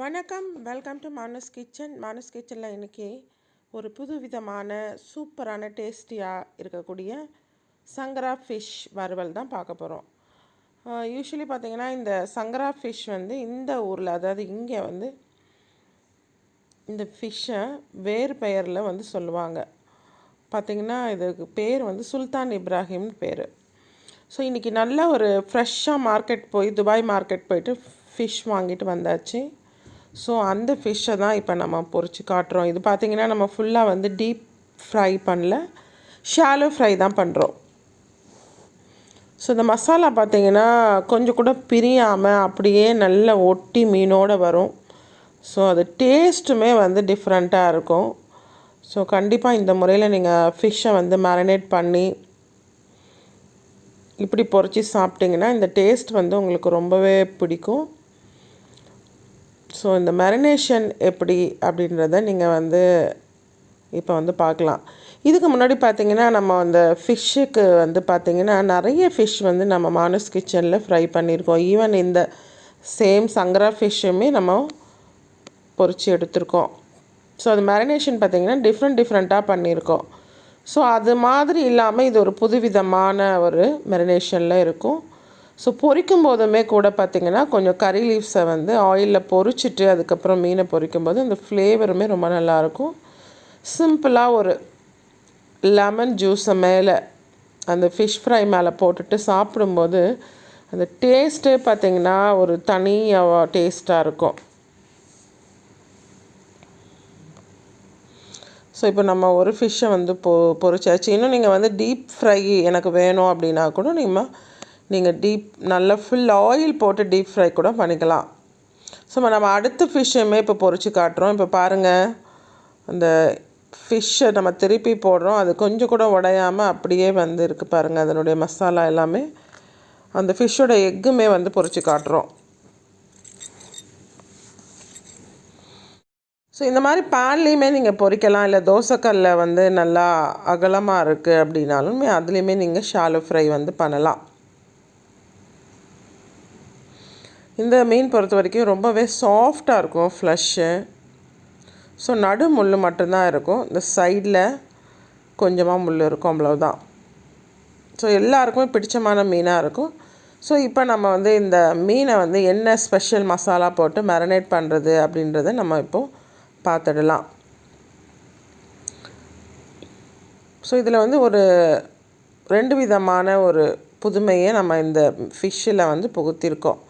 வணக்கம் welcome to Manas kitchen Manas கிச்சனில் இன்றைக்கி ஒரு புது விதமான சூப்பரான டேஸ்டியாக இருக்கக்கூடிய சங்கரா ஃபிஷ் வறுவல் தான் பார்க்க போகிறோம் யூஸ்வலி பார்த்திங்கன்னா இந்த சங்கரா ஃபிஷ் வந்து இந்த ஊரில் அதாவது இங்கே வந்து இந்த ஃபிஷ்ஷை வேறு பெயரில் வந்து சொல்லுவாங்க. பார்த்திங்கன்னா இதுக்கு பேர் வந்து சுல்தான் இப்ராஹிம்னு பேர். ஸோ இன்றைக்கி நல்ல ஒரு ஃப்ரெஷ்ஷாக மார்க்கெட் போய் துபாய் மார்க்கெட் போயிட்டு ஃபிஷ் வாங்கிட்டு வந்தாச்சு. ஸோ அந்த ஃபிஷ்ஷை தான் இப்போ நம்ம பொறிச்சு காட்டுறோம். இது பார்த்திங்கன்னா நம்ம ஃபுல்லாக வந்து டீப் ஃப்ரை பண்ணல ஷாலோ ஃப்ரை தான் பண்ணுறோம் ஸோ இந்த மசாலா பார்த்திங்கன்னா கொஞ்சம் கூட பிரியாமல் அப்படியே நல்ல ஒட்டி மீனோடு வரும். ஸோ அது டேஸ்ட்டுமே வந்து டிஃப்ரெண்ட்டாக இருக்கும். ஸோ கண்டிப்பாக இந்த முறையில் நீங்கள் ஃபிஷ்ஷை வந்து மேரினேட் பண்ணி இப்படி பொறிச்சு சாப்பிட்டிங்கன்னா இந்த டேஸ்ட் வந்து உங்களுக்கு ரொம்பவே பிடிக்கும். ஸோ இந்த மெரினேஷன் எப்படி அப்படின்றத நீங்கள் வந்து இப்போ வந்து பார்க்கலாம். இதுக்கு முன்னாடி பார்த்தீங்கன்னா நம்ம அந்த ஃபிஷ்ஷுக்கு வந்து பார்த்திங்கன்னா நிறைய ஃபிஷ் வந்து நம்ம மானஸ் கிச்சனில் ஃப்ரை பண்ணியிருக்கோம். ஈவன் இந்த சேம் சங்கரா ஃபிஷ்ஷுமே நம்ம பொறிச்சு எடுத்திருக்கோம். ஸோ அது மேரினேஷன் பார்த்திங்கன்னா டிஃப்ரெண்ட் டிஃப்ரெண்ட்டாக பண்ணியிருக்கோம். ஸோ அது மாதிரி இல்லாமல் இது ஒரு புதுவிதமான ஒரு மெரினேஷனில் இருக்கும். ஸோ பொரிக்கும் போதுமே கூட பார்த்திங்கன்னா கொஞ்சம் கறி லீவ்ஸை வந்து ஆயிலில் பொரிச்சிட்டு அதுக்கப்புறம் மீனை பொரிக்கும் போது அந்த ஃப்ளேவருமே ரொம்ப நல்லாயிருக்கும். சிம்பிளாக ஒரு லெமன் ஜூஸை மேலே அந்த ஃபிஷ் ஃப்ரை மேலே போட்டுட்டு சாப்பிடும்போது அந்த டேஸ்ட்டே பார்த்திங்கன்னா ஒரு தனி டேஸ்ட்டாக இருக்கும். ஸோ இப்போ நம்ம ஒரு ஃபிஷ்ஷை வந்து பொ பொரிச்சாச்சு. இன்னும் நீங்கள் வந்து டீப் ஃப்ரை எனக்கு வேணும் அப்படின்னா கூட நீங்கள் நீங்கள் டீப் நல்லா ஃபுல் ஆயில் போட்டு டீப் ஃப்ரை கூட பண்ணிக்கலாம். ஸோ நம்ம அடுத்த ஃபிஷ்ஷுமே இப்போ பொறிச்சு காட்டுறோம். இப்போ பாருங்கள் அந்த ஃபிஷ்ஷை நம்ம திருப்பி போடுறோம். அது கொஞ்சம் கூட உடையாமல் அப்படியே வந்து இருக்குது பாருங்கள் அதனுடைய மசாலா எல்லாமே. அந்த ஃபிஷ்ஷோட எக்குமே வந்து பொறிச்சு காட்டுறோம். ஸோ இந்த மாதிரி பேன்லேயுமே நீங்கள் பொறிக்கலாம். இல்லை தோசைக்கல்ல வந்து நல்லா அகலமாக இருக்குது அப்படின்னாலுமே அதுலேயுமே நீங்கள் ஷாலோ ஃப்ரை வந்து பண்ணலாம். இந்த மீன் பொறுத்த வரைக்கும் ரொம்பவே சாஃப்டாக இருக்கும் ஃப்ளஷ்ஷு ஸோ நடு முள் மட்டும்தான் இருக்கும். இந்த சைடில் கொஞ்சமாக முள் இருக்கும் அவ்வளோதான் ஸோ எல்லாருக்குமே பிடிச்சமான மீனாக இருக்கும். ஸோ இப்போ நம்ம வந்து இந்த மீனை வந்து என்ன ஸ்பெஷல் மசாலா போட்டு மேரினேட் பண்ணுறது அப்படின்றத நம்ம இப்போது பார்த்துடலாம். ஸோ இதில் வந்து ஒரு ரெண்டு விதமான ஒரு புதுமையை நம்ம இந்த ஃபிஷ்ஷில் வந்து புகுத்திருக்கோம்.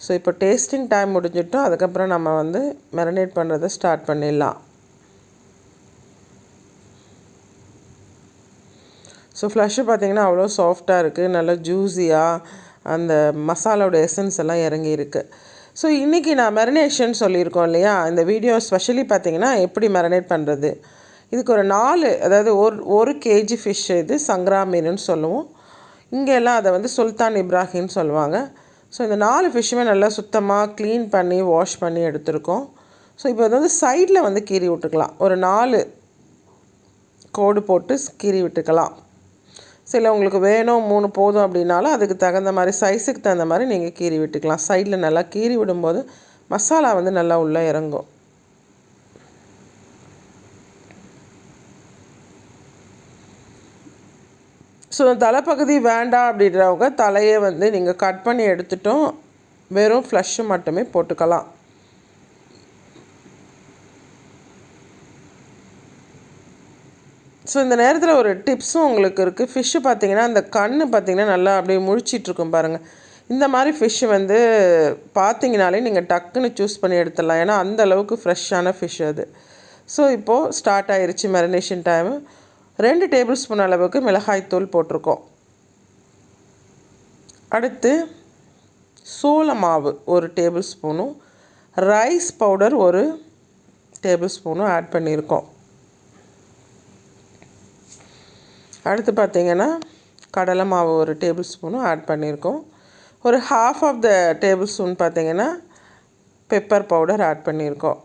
ஸோ இப்போ டேஸ்டிங் டைம் முடிஞ்சிட்டோம். அதுக்கப்புறம் நம்ம வந்து மெரினேட் பண்ணுறதை ஸ்டார்ட் பண்ணிடலாம். ஸோ ஃப்ளஷ்ஷு பார்த்திங்கன்னா அவ்வளோ சாஃப்டாக இருக்குது நல்லா ஜூஸியாக அந்த மசாலாவோட எசன்ஸ் எல்லாம் இறங்கி இருக்குது ஸோ இன்றைக்கி நான் மெரினேஷன் சொல்லியிருக்கோம் இல்லையா? இந்த வீடியோ ஸ்பெஷலி பார்த்திங்கன்னா எப்படி மெரினேட் பண்ணுறது இதுக்கு ஒரு நாலு அதாவது ஒரு ஒரு கேஜி ஃபிஷ் இது சங்கரா மீனுன்னு சொல்லுவோம். இங்கெல்லாம் அதை வந்து சுல்தான் இப்ராஹிம்னு சொல்லுவாங்க. ஸோ இந்த நாலு ஃபிஷ்ஷுமே நல்லா சுத்தமாக க்ளீன் பண்ணி வாஷ் பண்ணி எடுத்திருக்கோம். ஸோ இப்போ வந்து சைடில் வந்து கீறி விட்டுக்கலாம். ஒரு நாலு கோடு போட்டு கீறி விட்டுக்கலாம். சில உங்களுக்கு வேணும் மூணு போதும் அப்படின்னாலும் அதுக்கு தகுந்த மாதிரி சைஸுக்கு தகுந்த மாதிரி நீங்கள் கீறி விட்டுக்கலாம். சைடில் நல்லா கீறி விடும்போது மசாலா வந்து நல்லா உள்ளே இறங்கும். ஸோ தலைப்பகுதி வேண்டாம் அப்படின்றவங்க தலையை வந்து நீங்கள் கட் பண்ணி எடுத்துட்டோம் வெறும் ஃப்ளஷ்ஷு மட்டுமே போட்டுக்கலாம். ஸோ இந்த நேரத்தில் ஒரு டிப்ஸும் உங்களுக்கு இருக்குது ஃபிஷ்ஷு பார்த்தீங்கன்னா அந்த கண் பார்த்திங்கன்னா நல்லா அப்படியே முழிச்சிட்ருக்கும் பாருங்கள் இந்த மாதிரி ஃபிஷ்ஷு வந்து பார்த்தீங்கனாலே நீங்கள் டக்குன்னு சூஸ் பண்ணி எடுத்துடலாம். ஏன்னா அந்த அளவுக்கு ஃப்ரெஷ்ஷான ஃபிஷ் அது. ஸோ இப்போது ஸ்டார்ட் ஆயிடுச்சு மெரினேஷன் டைமு ரெண்டு டேபிள் ஸ்பூன் அளவுக்கு மிளகாய்த்தூள் போட்டிருக்கோம். அடுத்து சோள மாவு ஒரு டேபிள் ஸ்பூனும் ரைஸ் பவுடர் ஒரு டேபிள் ஸ்பூனும் ஆட் பண்ணியிருக்கோம். அடுத்து பார்த்திங்கன்னா கடலை மாவு ஒரு டேபிள் ஸ்பூனும் ஆட் பண்ணியிருக்கோம். ஒரு half of the tablespoon பார்த்திங்கன்னா பெப்பர் பவுடர் ஆட் பண்ணியிருக்கோம்.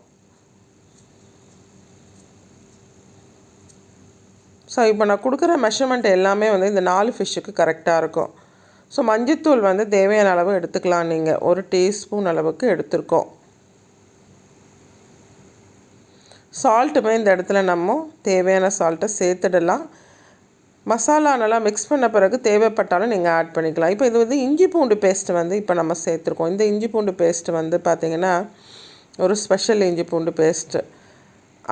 ஸோ இப்போ நான் கொடுக்குற மெஷர்மெண்ட் எல்லாமே வந்து இந்த நாலு ஃபிஷ்ஷுக்கு கரெக்டாக இருக்கும். ஸோ மஞ்சத்தூள் வந்து தேவையான அளவு எடுத்துக்கலாம் நீங்கள் ஒரு டீஸ்பூன் அளவுக்கு எடுத்துருக்கோம். சால்ட்டுமே இந்த இடத்துல நம்ம தேவையான சால்ட்டை சேர்த்துடலாம். மசாலா நல்லா மிக்ஸ் பண்ண பிறகு தேவைப்பட்டாலும் நீங்கள் ஆட் பண்ணிக்கலாம். இப்போ இது வந்து இஞ்சி பூண்டு பேஸ்ட்டு வந்து இப்போ நம்ம சேர்த்துருக்கோம். இந்த இஞ்சி பூண்டு பேஸ்ட்டு வந்து பார்த்திங்கன்னா ஒரு ஸ்பெஷல் இஞ்சி பூண்டு பேஸ்ட்டு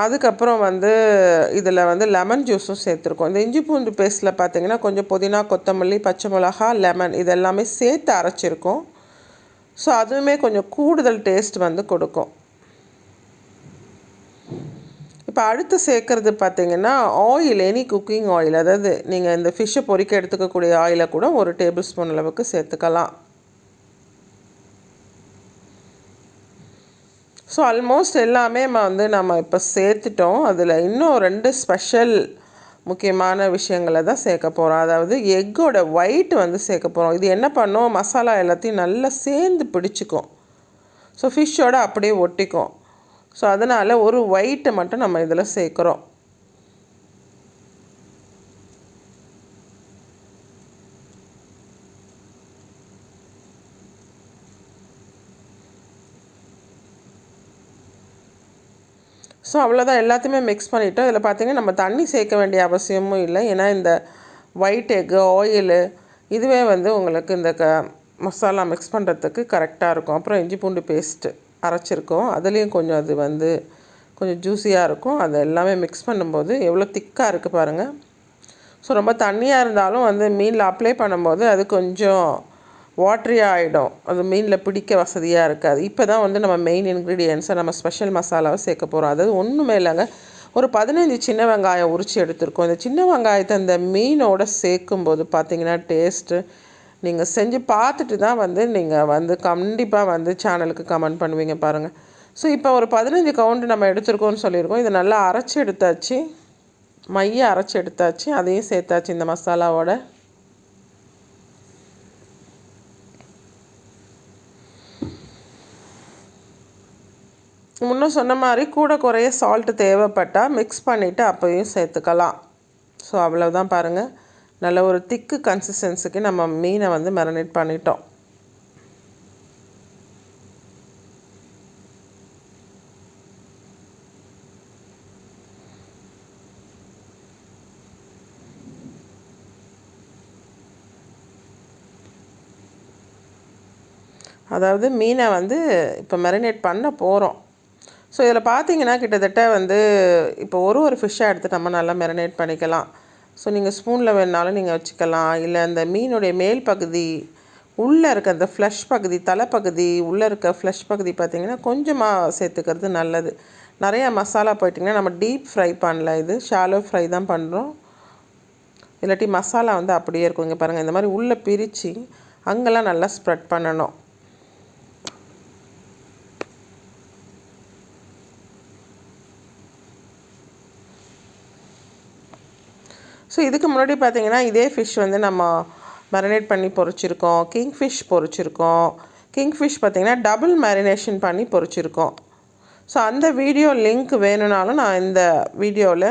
அதுக்கப்புறம் வந்து இதில் வந்து லெமன் ஜூஸும் சேர்த்துருக்கோம். இந்த இஞ்சி பூண்டு பேஸ்ட்டில் பார்த்தீங்கன்னா கொஞ்சம் புதினா கொத்தமல்லி பச்சை மிளகா லெமன் இது எல்லாமே சேர்த்து அரைச்சிருக்கோம். ஸோ அதுவுமே கொஞ்சம் கூடுதல் டேஸ்ட் வந்து கொடுக்கும். இப்போ அடுத்து சேர்க்குறது பார்த்தீங்கன்னா ஆயில் எனி குக்கிங் ஆயில் அதாவது நீங்கள் இந்த ஃபிஷ்ஷை பொறிக்க எடுத்துக்கக்கூடிய ஆயிலை கூட ஒரு டேபிள் ஸ்பூன் அளவுக்கு சேர்த்துக்கலாம். ஸோ ஆல்மோஸ்ட் எல்லாமே வந்து நம்ம இப்போ சேர்த்துட்டோம். அதில் இன்னும் ரெண்டு ஸ்பெஷல் முக்கியமான விஷயங்களை தான் சேர்க்க போகிறோம் அதாவது எக்கோட ஒயிட் வந்து சேர்க்க போகிறோம் இது என்ன பண்ணோம்? மசாலா எல்லாத்தையும் நல்லா சேர்ந்து பிடிச்சிக்கும். ஸோ ஃபிஷ்ஷோட அப்படியே ஒட்டிக்கும். ஸோ அதனால் ஒரு ஒயிட்டை மட்டும் நம்ம இதில் சேர்க்குறோம். ஸோ அவ்வளோதான் எல்லாத்தையுமே மிக்ஸ் பண்ணிவிட்டோம் இதில் பார்த்திங்கன்னா நம்ம தண்ணி சேர்க்க வேண்டிய அவசியமும் இல்லை. ஏன்னா இந்த ஒயிட் எக்கு ஆயிலு இதுவே வந்து உங்களுக்கு இந்த க மசாலா மிக்ஸ் பண்ணுறதுக்கு கரெக்டாக இருக்கும். அப்புறம் இஞ்சி பூண்டு பேஸ்ட்டு அரைச்சிருக்கோம். அதுலேயும் கொஞ்சம் அது வந்து கொஞ்சம் ஜூஸியாக இருக்கும். அது எல்லாமே மிக்ஸ் பண்ணும்போது எவ்வளோ திக்காக இருக்குது பாருங்கள் ஸோ ரொம்ப தண்ணியாக இருந்தாலும் வந்து மீனில் அப்ளை பண்ணும்போது அது கொஞ்சம் வாட்ரி ஆகிடும் அது மீனில் பிடிக்க வசதியாக இருக்காது. இப்போ தான் வந்து நம்ம மெயின் இன்க்ரீடியன்ஸை நம்ம ஸ்பெஷல் மசாலாவை சேர்க்க போகிறோம் அதாவது ஒன்றுமே இல்லைங்க. ஒரு பதினஞ்சு சின்ன வெங்காயம் உரித்து எடுத்துருக்கோம். இந்த சின்ன வெங்காயத்தை அந்த மீனோட சேர்க்கும்போது பார்த்தீங்கன்னா டேஸ்ட்டு நீங்கள் செஞ்சு பார்த்துட்டு தான் வந்து நீங்கள் வந்து கண்டிப்பாக வந்து சேனலுக்கு கமெண்ட் பண்ணுவீங்க பாருங்கள் ஸோ இப்போ ஒரு பதினஞ்சு கவுண்ட் நம்ம எடுத்திருக்கோம்னு சொல்லியிருக்கோம். இதை நல்லா அரைச்சி எடுத்தாச்சு. மைய அரைச்சி எடுத்தாச்சு. அதையும் சேர்த்தாச்சு இந்த மசாலாவோட முன்ன சொன்ன மாதிரி கூட குறைய சால்ட்டு தேவைப்பட்டால் மிக்ஸ் பண்ணிவிட்டு அப்போயும் சேர்த்துக்கலாம். ஸோ அவ்வளோதான் பாருங்கள் நல்ல ஒரு திக்கு கன்சிஸ்டன்சிக்கு நம்ம மீனை வந்து மெரினேட் பண்ணிட்டோம். அதாவது மீனை வந்து இப்போ மெரினேட் பண்ண போகிறோம் ஸோ இதில் பார்த்தீங்கன்னா கிட்டத்தட்ட வந்து இப்போ ஒரு ஒரு ஃபிஷ்ஷாக எடுத்து நம்ம நல்லா மெரினேட் பண்ணிக்கலாம். ஸோ நீங்கள் ஸ்பூனில் வேணாலும் நீங்கள் வச்சுக்கலாம். இல்லை அந்த மீனுடைய மேல் பகுதி உள்ளே இருக்க அந்த ஃப்ளஷ் பகுதி தலைப்பகுதி உள்ளே இருக்க ஃப்ளஷ் பகுதி பார்த்திங்கன்னா கொஞ்சமாக சேர்த்துக்கிறது நல்லது. நிறையா மசாலா போயிட்டிங்கன்னா நம்ம டீப் ஃப்ரை பண்ணல இது ஷாலோ ஃப்ரை தான் பண்ணுறோம் இல்லாட்டி மசாலா வந்து அப்படியே இருக்கும். இங்கே பாருங்கள் இந்த மாதிரி உள்ளே பிரித்து அங்கெல்லாம் நல்லா ஸ்ப்ரெட் பண்ணணும். ஸோ இதுக்கு முன்னாடி பார்த்தீங்கன்னா இதே ஃபிஷ் வந்து நம்ம மேரினேட் பண்ணி பொரிச்சிருக்கோம் கிங் ஃபிஷ் பொரிச்சிருக்கோம் கிங் ஃபிஷ் பார்த்திங்கன்னா டபுள் மேரினேஷன் பண்ணி பொரிச்சிருக்கோம் ஸோ அந்த வீடியோ லிங்க் வேணும்னாலும் நான் இந்த வீடியோவில்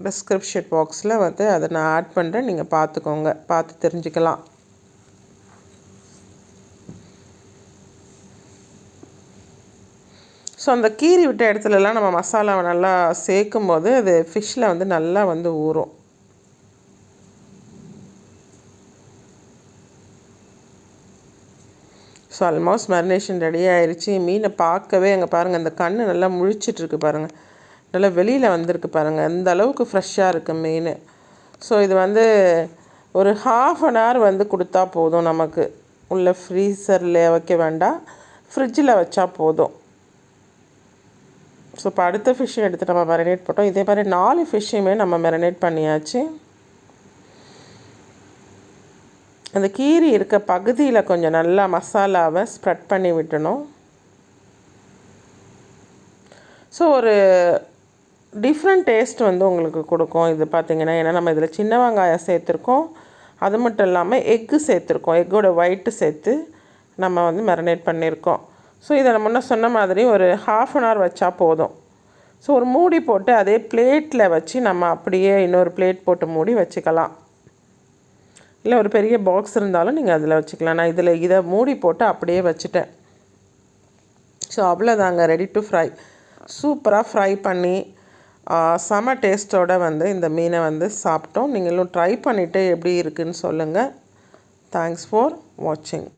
டிஸ்கிரிப்ஷன் பாக்ஸில் வந்து அதை நான் ஆட் பண்ணுறேன் நீங்கள் பார்த்துக்கோங்க பார்த்து தெரிஞ்சுக்கலாம். ஸோ அந்த கீரி விட்ட இடத்துலலாம் நம்ம மசாலாவை நல்லா சேர்க்கும் போது அது ஃபிஷ்ஷில் வந்து நல்லா வந்து ஊறும். ஸோ ஆல்மோஸ்ட் மரினேஷன் ரெடி ஆயிடுச்சு மீனை பார்க்கவே அங்கே பாருங்கள் அந்த கண் நல்லா முழிச்சிட்ருக்கு பாருங்கள் நல்லா வெளியில் வந்திருக்கு பாருங்கள் அந்த அளவுக்கு ஃப்ரெஷ்ஷாக இருக்குது மீன். ஸோ இது வந்து ஒரு ஹாஃப் அன் ஹவர் வந்து கொடுத்தா போதும் நமக்கு. உள்ள ஃப்ரீசரில் வைக்க வேண்டாம். ஃப்ரிட்ஜில் வச்சா போதும். ஸோ இப்போ அடுத்த ஃபிஷ்ஷை எடுத்து நம்ம மெரினேட் போட்டோம். இதே மாதிரி நாலு ஃபிஷ்ஷையுமே நம்ம மெரினேட் பண்ணியாச்சு. அந்த கீரி இருக்க பகுதியில் கொஞ்சம் நல்லா மசாலாவை ஸ்ப்ரெட் பண்ணி விட்டணும். ஸோ ஒரு டிஃப்ரெண்ட் டேஸ்ட் வந்து உங்களுக்கு கொடுக்கும். இது பார்த்திங்கன்னா ஏன்னா நம்ம இதில் சின்ன வெங்காயம் சேர்த்துருக்கோம். அது மட்டும் இல்லாமல் எக்கு சேர்த்துருக்கோம். எக்கோட ஒயிட்டு சேர்த்து நம்ம வந்து மெரினேட் பண்ணியிருக்கோம். ஸோ இதை முன்ன சொன்ன மாதிரி ஒரு ஹாஃப் அன் ஹவர் வச்சா போதும். ஸோ ஒரு மூடி போட்டு அதே பிளேட்டில் வச்சு நம்ம அப்படியே இன்னொரு பிளேட் போட்டு மூடி வச்சுக்கலாம். இல்லை ஒரு பெரிய பாக்ஸ் இருந்தாலும் நீங்கள் அதில் வச்சுக்கலாம். நான் இதில் இதை மூடி போட்டு அப்படியே வச்சுட்டேன். ஸோ அவ்வளோதாங்க ரெடி டு ஃப்ரை சூப்பராக ஃப்ரை பண்ணி செம டேஸ்ட்டோட வந்து இந்த மீனை வந்து சாப்பிட்டோம். நீங்களும் ட்ரை பண்ணிவிட்டு எப்படி இருக்குன்னு சொல்லுங்கள் தேங்க்ஸ் ஃபார் வாட்சிங்